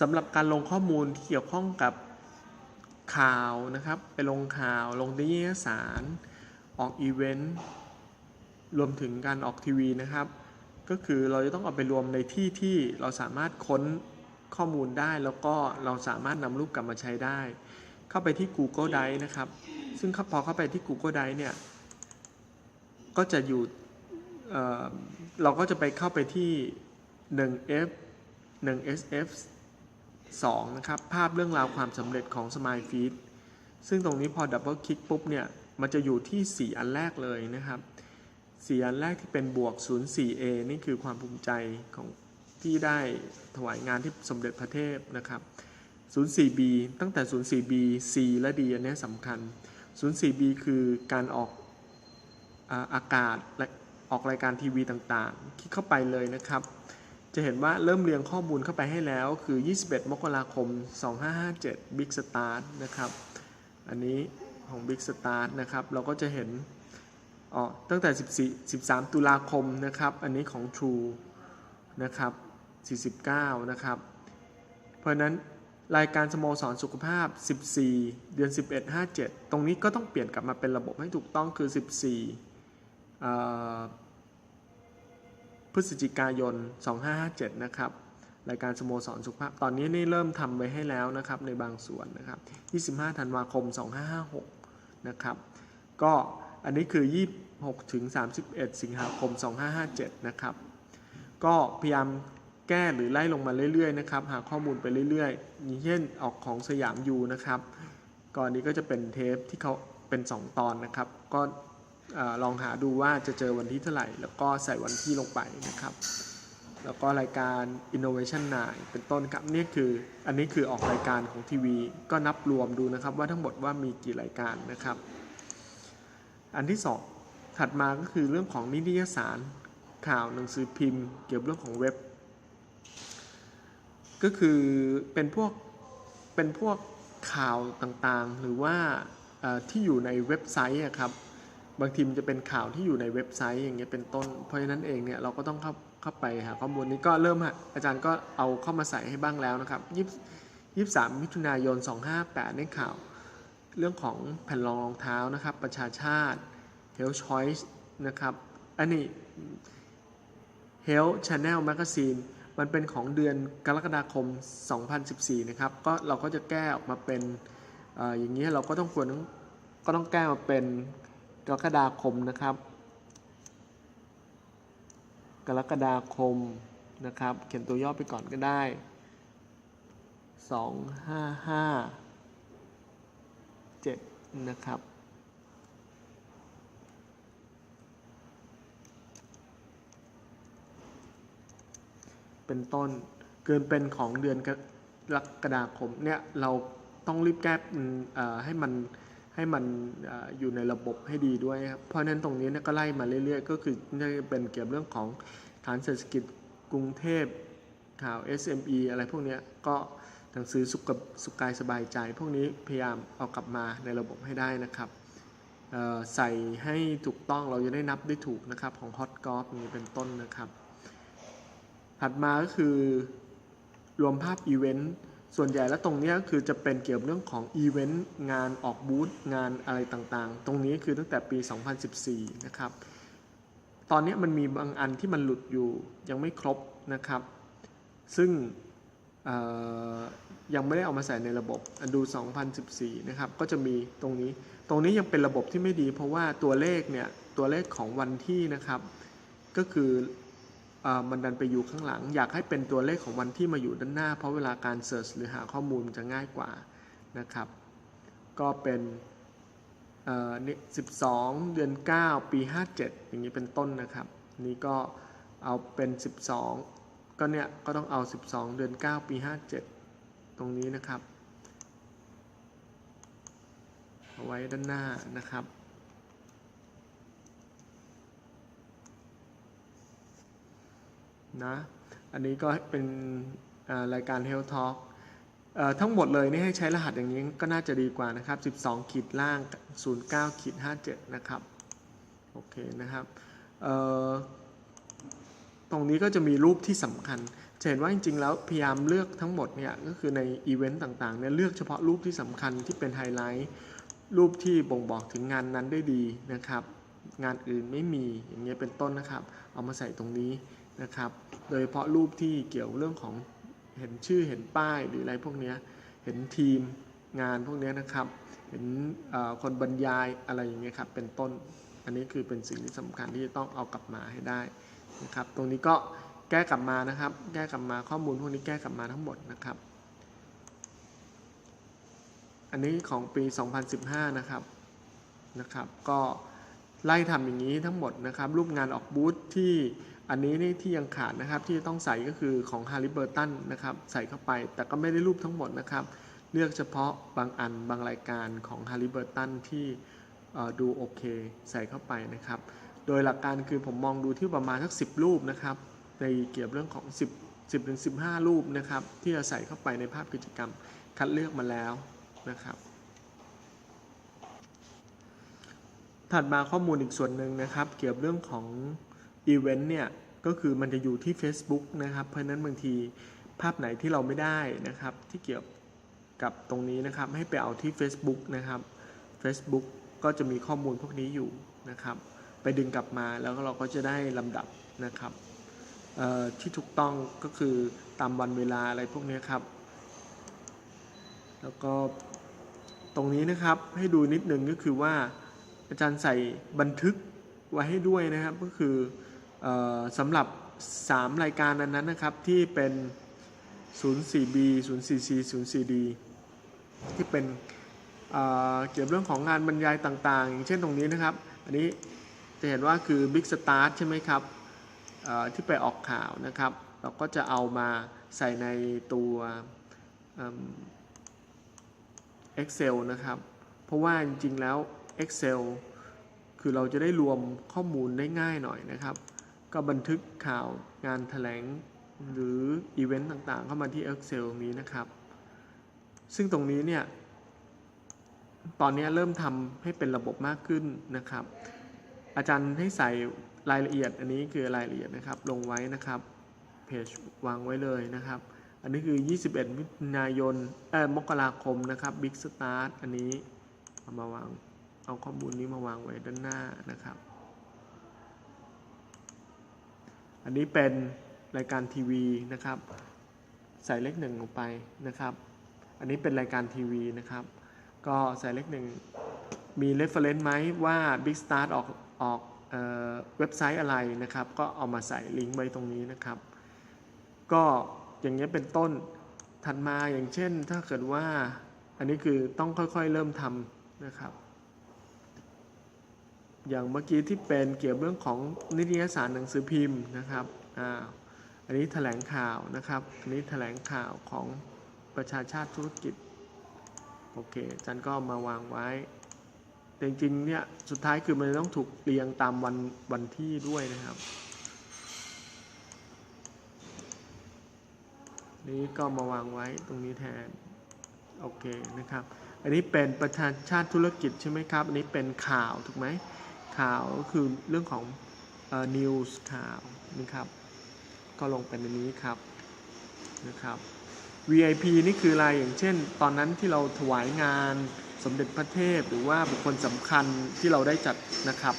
สำหรับการลงข้อมูลที่เกี่ยวข้องกับข่าวนะครับ ไปลงข่าวลงนิตยสาร ออกอีเวนต์รวมถึงการออกทีวีนะครับ ก็คือเราจะต้องเอาไปรวมในที่ที่เราสามารถค้นข้อมูลได้แล้วก็เราสามารถนำรูปกลับมาใช้ได้ เข้าไปที่ Google Drive นะครับ ซึ่งพอเข้าไปที่ Google Drive เนี่ย ก็จะอยู่เเราก็จะไปเข้าไปที่ 1F 1SF 2นะครับภาพเรื่องราวความสำเร็จของ Smile Feed ซึ่งตรงนี้พอดับเบิลคลิกปุ๊บเนี่ย มันจะอยู่ที่ 4 อันแรกเลยนะครับ 4 อันแรกที่เป็นบวก 04A นี่คือความภูมิใจของที่ได้ถวายงานที่สมเด็จพระเทพนะครับ 04B ตั้งแต่ 04B C และ D อันนี้สำคัญ 04B คือการออกอากาศและออกรายการทีวีต่างๆ คลิกเข้าไปเลยนะครับ จะเห็นว่าเริ่มเรียงข้อมูลเข้าไปให้แล้ว คือ 21 มกราคม 2557 Big Start นะครับ อันนี้ของ Big Start นะครับ เราก็จะเห็นอ๋อตั้งแต่ 14 13 ตุลาคมนะครับ อันนี้ของ True นะครับ 49 นะครับ เพราะนั้นรายการสโมสรสุขภาพ 14 เดือน 11 57 ตรงนี้ก็ต้องเปลี่ยนกลับมาเป็นระบบให้ถูกต้องคือ 14เอ่อ พฤศจิกายน 2557 นะครับ รายการสโมสรสุขภาพ ตอนนี้นี่เริ่มทำไว้ให้แล้วนะครับในบางส่วนนะครับ 25 ธันวาคม 2556 นะครับ ก็อันนี้คือ 26 ถึง 31 สิงหาคม 2557 นะครับ ก็พยายามแก้หรือไล่ลงมาเรื่อยๆนะครับ หาข้อมูลไปเรื่อยๆอย่างเช่นออกของสยามยูนะครับก่อนนี้ก็จะเป็นเทปที่เขาเป็น 2 ตอนนะครับ ก็ ลองหาดูว่าจะเจอวันที่เท่าไหร่ แล้วก็ใส่วันที่ลงไปนะครับ แล้วก็รายการ Innovation 9 เป็นต้นครับนี่คืออันนี้คือออกรายการของทีวี ก็นับรวมดูนะครับว่าทั้งหมดว่ามีกี่รายการนะครับ อันที่ 2 ถัดมาก็คือเรื่องของนิตยสารข่าวหนังสือพิมพ์ เกี่ยวกับเรื่องของเว็บ ก็คือเป็นพวกเป็นพวกข่าวต่างๆ หรือว่าที่อยู่ในเว็บไซต์ครับ บางทีมันจะเป็นข่าวที่อยู่ในเว็บไซต์อย่างเงี้ยเป็นต้น เพราะฉะนั้นเองเนี่ยเราก็ต้องเข้าเข้าไปหาข้อมูลนี้ก็เริ่มฮะอาจารย์ก็เอาเข้ามาใส่ให้บ้างแล้วนะครับยี่สิบสามมิถุนายน 258 ในข่าว เรื่องของแผ่นรองรองเท้านะครับ ประชาชาติ Health Choice นะครับ อันนี้ Health Channel Magazine มันเป็นของเดือนกรกฎาคม 2014 นะครับ ก็เราก็จะแก้ออกมาเป็นออย่างนี้เราก็ต้องควรต้องก็ต้องแก้มาเป็น กรกฎาคมนะครับ กรกฎาคมนะครับ เขียนตัวย่อไปก่อนก็ได้ 255 7 นะครับเป็นต้นเกินเป็นของเดือนกรกฎาคมเนี่ยเราต้องรีบแก้ให้มัน ให้มันอยู่ในระบบให้ดีด้วยครับ เพราะฉะนั้นตรงนี้ก็ไล่มาเรื่อยๆ ก็คือจะเป็นเกี่ยวกับเรื่องของฐานเศรษฐกิจกรุงเทพข่าว SME อะไรพวกนี้ก็หนังสือสุขกับสุขกายสบายใจ พวกนี้พยายามเอากลับมาในระบบให้ได้นะครับใส่ให้ถูกต้องเราจะได้นับได้ถูกนะครับของ Hot g o l f นี้เป็นต้นนะครับ ถัดมาก็คือรวมภาพอีเวนต์ ส่วนใหญ่แล้วตรงนี้คือจะเป็นเกี่ยวกับเรื่องของอีเวนต์งานออกบูธงานอะไรต่างๆ ตรงนี้คือตั้งแต่ปี 2014 นะครับ ตอนนี้มันมีบางอันที่มันหลุดอยู่ยังไม่ครบนะครับ ซึ่งยังไม่ได้เอามาใส่ในระบบดู 2014 นะครับ ก็จะมีตรงนี้ ตรงนี้ยังเป็นระบบที่ไม่ดี เพราะว่าตัวเลขเนี่ย ตัวเลขของวันที่นะครับ ก็คือ มันดันไปอยู่ข้างหลัง อยากให้เป็นตัวเลขของวันที่มาอยู่ด้านหน้า เพราะเวลาการเสิร์ชหรือหาข้อมูลมันจะง่ายกว่านะครับ ก็เป็นเอ่อนี่12 เดือน 9 ปี 57 อย่างนี้เป็นต้นนะครับ นี่ก็เอาเป็น 12 ก็เนี่ยก็ต้องเอา 12 เดือน 9 ปี 57 ตรงนี้นะครับ เอาไว้ด้านหน้านะครับ นะอันนี้ก็เป็นรายการ Health Talk เอ่อทั้งหมดเลยนี่ให้ใช้รหัสอย่างนี้ก็น่าจะดีกว่านะครับ 12 ขีดล่าง 09 ขีด 57 นะครับ โอเคนะครับ ตรงนี้ก็จะมีรูปที่สำคัญจะเห็นว่าจริงๆ แล้วพยายามเลือกทั้งหมดเนี่ยก็คือในอีเวนต์ต่างๆเนี่ยเลือกเฉพาะรูปที่สำคัญที่เป็นไฮไลท์ รูปที่บ่งบอกถึงงานนั้นได้ดีนะครับ งานอื่นไม่มีอย่างเงี้ยเป็นต้นนะครับ เอามาใส่ตรงนี้ นะครับ โดยเฉพาะรูปที่เกี่ยวเรื่องของเห็นชื่อเห็นป้ายหรืออะไรพวกเนี้ยเห็นทีมงานพวกเนี้ยนะครับ เห็นคนบรรยายอะไรอย่างเงี้ยครับเป็นต้น อันนี้คือเป็นสิ่งที่สำคัญที่จะต้องเอากลับมาให้ได้นะครับ ตรงนี้ก็แก้กลับมานะครับ แก้กลับมาข้อมูลพวกนี้แก้กลับมาทั้งหมดนะครับ อันนี้ของปี 2015 นะครับนะครับ ก็ไล่ทำอย่างนี้ทั้งหมดนะครับ รูปงานออกบูธที่ อันนี้นี่ที่ยังขาดนะครับที่จะต้องใส่ก็คือของ h a r r y b u r t o n นะครับใส่เข้าไปแต่ก็ไม่ได้รูปทั้งหมดนะครับ เลือกเฉพาะบางอันบางรายการของ h a r r y b u r t o n ที่เอ่ดูโอเค ใส่เข้าไปนะครับ โดยหลักการคือผมมองดูที่ประมาณสัก 10 รูปนะครับ ในเกี่ยวกับเรื่องของ 10 10ถึง15 รูปนะครับ ที่จะใส่เข้าไปในภาพกิจกรรมคัดเลือกมาแล้วนะครับ ถัดมาข้อมูลอีกส่วนหนึ่งนะครับ เกี่ยวกับเรื่องของ อีเวนต์เนี่ยก็คือมันจะอยู่ที่ Facebook นะครับ เพราะนั้นบางทีภาพไหนที่เราไม่ได้นะครับ ที่เกี่ยวกับตรงนี้นะครับ ให้ไปเอาที่ Facebook นะครับ Facebook ก็จะมีข้อมูลพวกนี้อยู่นะครับ ไปดึงกลับมาแล้วเราก็จะได้ลำดับนะครับที่ถูกต้องก็คือตามวันเวลาอะไรพวกนี้ครับ แล้วก็ตรงนี้นะครับให้ดูนิดนึงก็คือว่าอาจารย์ใส่บันทึกไว้ให้ด้วยนะครับก็คือ สำหรับ 3 รายการนั้นนะครับที่เป็น 04B 04C 04D ที่เป็นเเกี่ยวกับเรื่องของงานบรรยายต่างๆ อย่างเช่นตรงนี้นะครับ อันนี้จะเห็นว่าคือ Big Start ใช่ไหมครับที่ไปออกข่าวนะครับ เราก็จะเอามาใส่ในตัว Excel นะครับ เพราะว่าจริงๆแล้ว Excel คือเราจะได้รวมข้อมูลได้ง่ายหน่อยนะครับ ก็บันทึกข่าวงานแถลงหรืออีเวนต์ต่างๆ เข้ามาที่ Excel นี้นะครับ ซึ่งตรงนี้เนี่ย ตอนนี้เริ่มทำให้เป็นระบบมากขึ้นนะครับ อาจารย์ให้ใส่รายละเอียดอันนี้คือรายละเอียดนะครับ ลงไว้นะครับเพจวางไว้เลยนะครับ อันนี้คือ 21 มิถุนายนเอ่อมกราคมนะครับ Big Start อันนี้เอามาวางเอาข้อมูลนี้มาวางไว้ด้านหน้านะครับ อันนี้เป็นรายการทีวีนะครับ ใส่เลขหนึ่งลงไปนะครับ อันนี้เป็นรายการทีวีนะครับ ก็ใส่เลขหนึ่งมี reference ไหมว่า Big Start ออกออกเออเว็บไซต์อะไรนะครับ ก็เอามาใส่ลิงก์ไว้ตรงนี้นะครับ ก็อย่างเงี้ยเป็นต้นถัดมาอย่างเช่น ถ้าเกิดว่าอันนี้คือต้องค่อยๆเริ่มทำนะครับ อย่างเมื่อกี้ที่เป็นเกี่ยวกับเรื่องของนิตยสารหนังสือพิมพ์นะครับอ่าอันนี้แถลงข่าวนะครับ อันนี้แถลงข่าวของประชาชาติธุรกิจ โอเคจารย์ก็มาวางไว้ แต่จริงๆเนี่ยสุดท้ายคือมันต้องถูกเรียงตามวันวันที่ด้วยนะครับ นี้ก็มาวางไว้ตรงนี้แทน โอเคนะครับ อันนี้เป็นประชาชาติธุรกิจใช่ไหมครับ อันนี้เป็นข่าวถูกไหม ข่าวก็คือเรื่องของเอ่อ news ข่าวนะครับ ก็ลงไปในนี้ครับนะครับ VIP นี่คืออะไรอย่างเช่น ตอนนั้นที่เราถวายงานสมเด็จพระเทพหรือว่าบุคคลสำคัญที่เราได้จัดนะครับ